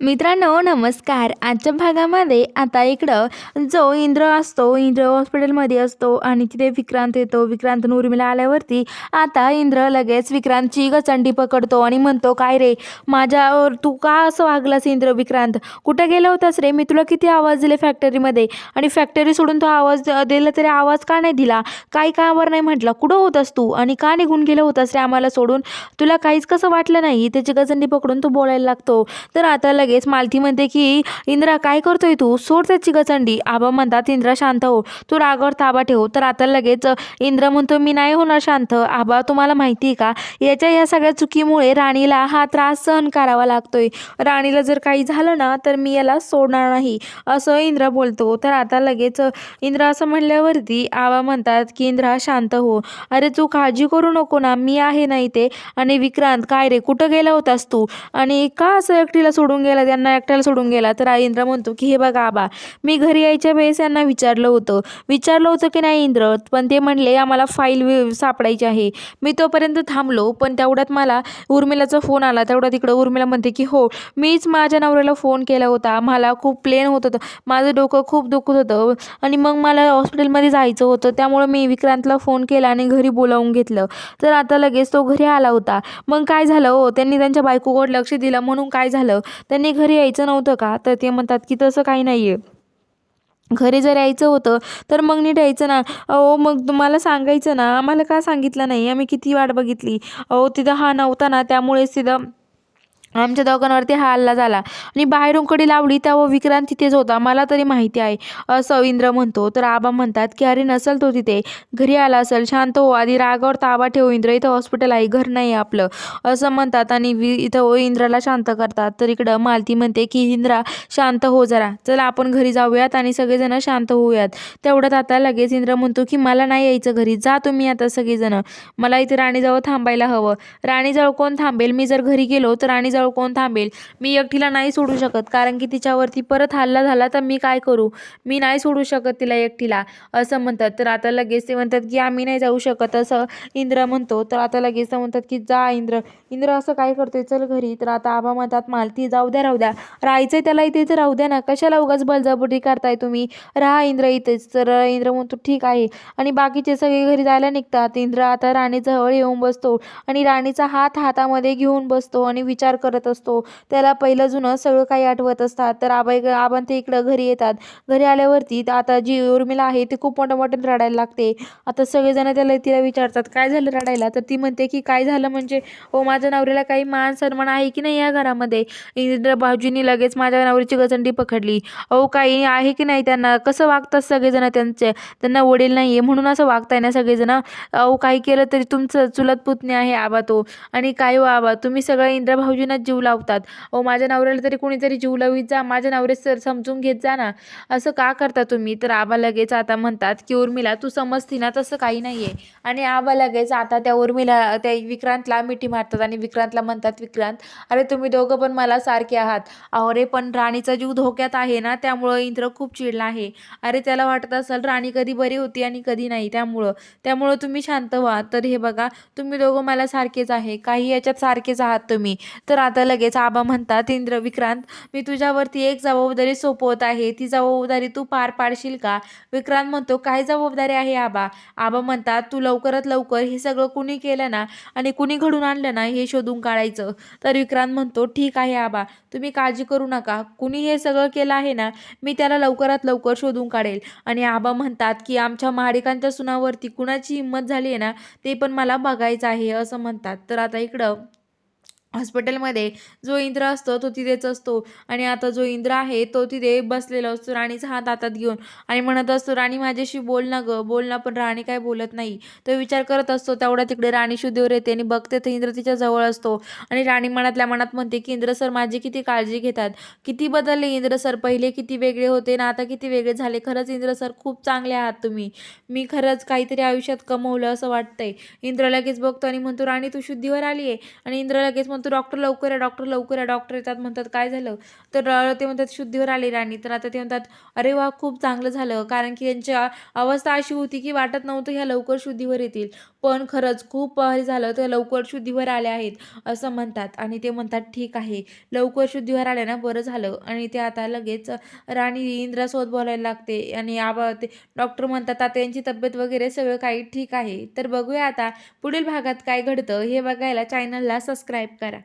मित्रांनो नमस्कार. आजच्या भागामध्ये आता इकडं जो इंद्र असतो इंद्र हॉस्पिटलमध्ये असतो आणि तिथे विक्रांत येतो. विक्रांत उर्मिला आल्यावरती आता इंद्र लगेच विक्रांतची गचंडी पकडतो आणि म्हणतो काय रे माझ्यावर तू का असं वागलास इंद्र विक्रांत? कुठं गेला होतास रे? मी तुला किती आवाज दिले फॅक्टरीमध्ये आणि फॅक्टरी सोडून तो आवाज दिला तरी आवाज का नाही दिला? काय कामावर नाही म्हटलं. कुठं होतास तू? आणि का निघून गेलं होतास रे आम्हाला सोडून? तुला काहीच कसं वाटलं नाही? त्याची गचंडी पकडून तो बोलायला लागतो. तर आता लगेच मालती म्हणते की इंद्रा काय करतोय तू? सोड त्याची गचंडी. आबा म्हणतात इंद्रा शांत हो. तू रागावर ताबा ठेव. तर आता लगेच इंद्र म्हणतो मी नाही होणार शांत. आबा तुम्हाला माहिती आहे का? याच्या या सगळ्या चुकीमुळे राणीला हा त्रास सहन करावा लागतोय. राणीला जर काही झालं ना तर मी याला सोडणार नाही. असं इंद्र बोलतो. तर आता लगेच इंद्र असं म्हणल्यावरती आबा म्हणतात की इंद्रा शांत हो. अरे तू काळजी करू नको ना. मी आहे ना इथे. आणि विक्रांत काय रे कुठं गेला होतास तू? आणि का असं एकटीला सोडून गेला त्यांना एकट्याला सोडून गेला. तर आई इंद्र म्हणतो की हे बघा आबा मी घरी यायच्या वेळेस यांना विचारलं होतं. विचारलं होतं की नाही इंद्र पण ते म्हणले आम्हाला फाईल सापडायची आहे. मी तोपर्यंत थांबलो पण तेवढ्यात मला उर्मिलाचा फोन आला. तेवढ्यात तिकडं उर्मिला म्हणते की हो मीच माझ्या नवऱ्याला फोन केला होता. मला खूप प्लेन होत होतं. माझं डोकं खूप दुखत होतं. आणि मग मला हॉस्पिटलमध्ये जायचं होतं. त्यामुळं मी विक्रांतला फोन केला आणि घरी बोलावून घेतलं. तर आता लगेच तो घरी आला होता. मग काय झालं हो? त्यांनी त्यांच्या बायकोकडे लक्ष दिलं. म्हणून काय झालं? त्यांनी घरी यायचं नव्हतं का? तर ते म्हणतात की तसं काही नाही आहे घरी जर यायचं होतं तर मग नीट यायचं ना. अहो मग तुम्हाला सांगायचं ना. आम्हाला का सांगितलं नाही? आम्ही किती वाट बघितली. अहो तिथं हा नव्हता ना त्यामुळेच तिथं आमच्या दोघांवरती हा हल्ला झाला. आणि बाहेरून कडी लावली तेव्हा विक्रांत तिथेच होता. मला तरी माहिती आहे. असं इंद्र म्हणतो. तर आबा म्हणतात की अरे नसेल तो तिथे. घरी आला असेल शांत हो. आधी रागावर ताबा ठेव. इंद्र इथं हॉस्पिटल आहे. घर नाही आहे आपलं. असं म्हणतात आणि वि इथं ओ इंद्राला शांत करतात. तर इकडं मालती म्हणते की इंद्रा शांत हो जरा. चला आपण घरी जाऊयात आणि सगळेजण शांत होऊयात. तेवढ्यात आता लगेच इंद्र म्हणतो की मला नाही यायचं घरी. जा तुम्ही आता सगळेजण. मला इथे राणीजवळ थांबायला हवं. राणीजवळ कोण थांबेल? मी जर घरी गेलो तर राणीजवळ कोण थांबेल? मी एकटीला नाही सोडू शकत कारण की तिच्यावरती परत हल्ला झाला तर मी काय करू? मी नाही सोडू शकत तिला एकटीला. असं म्हणतात. तर आता लगेच ते म्हणतात की आम्ही नाही जाऊ शकत असं इंद्र म्हणतो. तर आता लगेच म्हणतात की जा इंद्र. इंद्र असं काय करतोय? चल घरी. तर आता आबा म्हणतात मालती जाऊ द्या राहू द्या. राहायचंय त्याला इथे? तर राहू द्या ना. कशाला उगाच बळजबरी करताय तुम्ही? राहा इंद्र इथेच. तर इंद्र म्हणतो ठीक आहे. आणि बाकीचे सगळे घरी जायला निघतात. इंद्र आता राणीजवळ येऊन बसतो आणि राणीचा हात हातामध्ये घेऊन बसतो आणि विचार कर करत असतो. त्याला पहिलं जुनं सगळं काही आठवत असतात. तर आबा इकडं आबा ते इकडं घरी येतात. घरी आल्यावरती आता जी उर्मिला आहे ती खूप मोठं मोठं रडायला लागते. आता सगळेजण त्याला तिला विचारतात काय झालं रडायला? तर ती म्हणते की काय झालं म्हणजे ओ माझ्या नवऱ्याला काही मान सन्मान आहे की नाही या घरामध्ये? इंद्र भाऊजींनी लगेच माझ्या नवरीची गचंडी पकडली. अहो काही आहे की नाही त्यांना? कसं वागतात सगळेजण त्यांचे? त्यांना वडील नाही आहे म्हणून असं वागताय ना सगळेजण? अहो काही केलं तरी तुमचं चुलत पुतणे आहे आबा तो. आणि काय हो आबा तुम्ही सगळं इंद्र भाऊजींनाच जीव लावतात. अहो माझ्या नवऱ्याला तरी कोणीतरी जीव लावीत जा माझ्या नवरे सर समजून घेत जा ना. असं का करता तुम्ही? तर आबा लगेच आता म्हणतात की उर्मिला तू समजती ना तसं काही नाही आहे आणि आबा लगेच आता त्या उर्मिला त्या विक्रांतला मिठी मारतात आणि विक्रांतला म्हणतात विक्रांत अरे तुम्ही दोघं पण मला सारखे आहात. अहो रे पण राणीचा जीव धोक्यात आहे ना त्यामुळं इंद्र खूप चिडला आहे. अरे त्याला वाटत असेल राणी कधी बरी होती आणि कधी नाही त्यामुळं. त्यामुळं तुम्ही शांत व्हा. तर हे बघा तुम्ही दोघं मला सारखेच आहे. काही याच्यात सारखेच आहात तुम्ही. तर आता लगेच आबा म्हणतात इंद्र विक्रांत मी तुझ्यावरती एक जबाबदारी सोपवत आहे. ती जबाबदारी तू पार पाडशील का? विक्रांत म्हणतो काय जबाबदारी आहे आबा? आबा म्हणतात तू लवकरात लवकर हे सगळं कुणी केलं ना आणि कुणी घडून आणलं ना हे शोधून काढायचं. तर विक्रांत म्हणतो ठीक आहे आबा तुम्ही काळजी करू नका. कुणी हे सगळं केलं आहे ना मी त्याला लवकरात लवकर शोधून काढेल. आणि आबा म्हणतात की आमच्या महाडिकांच्या सुनावरती कुणाची हिंमत झाली आहे ना ते पण मला बघायचं आहे असं म्हणतात. तर आता इकडं हॉस्पिटलमध्ये जो इंद्र असतो तो तिथेच असतो. आणि आता जो इंद्र आहे तो तिथे बसलेला असतो. राणीचा हात हातात घेऊन आणि म्हणत असतो राणी माझ्याशी बोल ना गं. बोल ना पण राणी काय बोलत नाही. तो विचार करत असतो तेवढा तिकडे राणी शुद्धीवर येते आणि बघते तर इंद्र तिच्या जवळ असतो. आणि राणी मनातल्या मनात म्हणते की इंद्र सर माझी किती काळजी घेतात. किती बदलले इंद्र सर पहिले किती वेगळे होते ना आता किती वेगळे झाले. खरंच इंद्र सर खूप चांगले आहात तुम्ही. मी खरंच काहीतरी आयुष्यात कमवलं असं वाटतंय. इंद्र लगेच बघतो आणि म्हणतो राणी तू शुद्धीवर आली आहे आणि इंद्र लगेच म्हणतो डॉक्टर लवकर या डॉक्टर लवकर या डॉक्टर येतात म्हणतात. काय झालं? तर ते म्हणतात शुद्धीवर आली राणी. तर आता ते म्हणतात अरे वा खूप चांगलं झालं. कारण की यांची अवस्था अशी होती की वाटत नव्हतं ह्या लवकर शुद्धीवर येतील. पण खरंच खूप हे झालं. तर लवकर शुद्धीवर आले आहेत असं म्हणतात. आणि ते म्हणतात ठीक आहे. लवकर शुद्धीवर आल्यानं बरं झालं. आणि ते आता लगेच राणी इंद्रासोबत बोलायला लागते. आणि आबा ते डॉक्टर म्हणतात आता यांची तब्येत वगैरे सगळं काही ठीक आहे. तर बघूया आता पुढील भागात काय घडतं. हे बघायला चॅनलला सबस्क्राईब करा.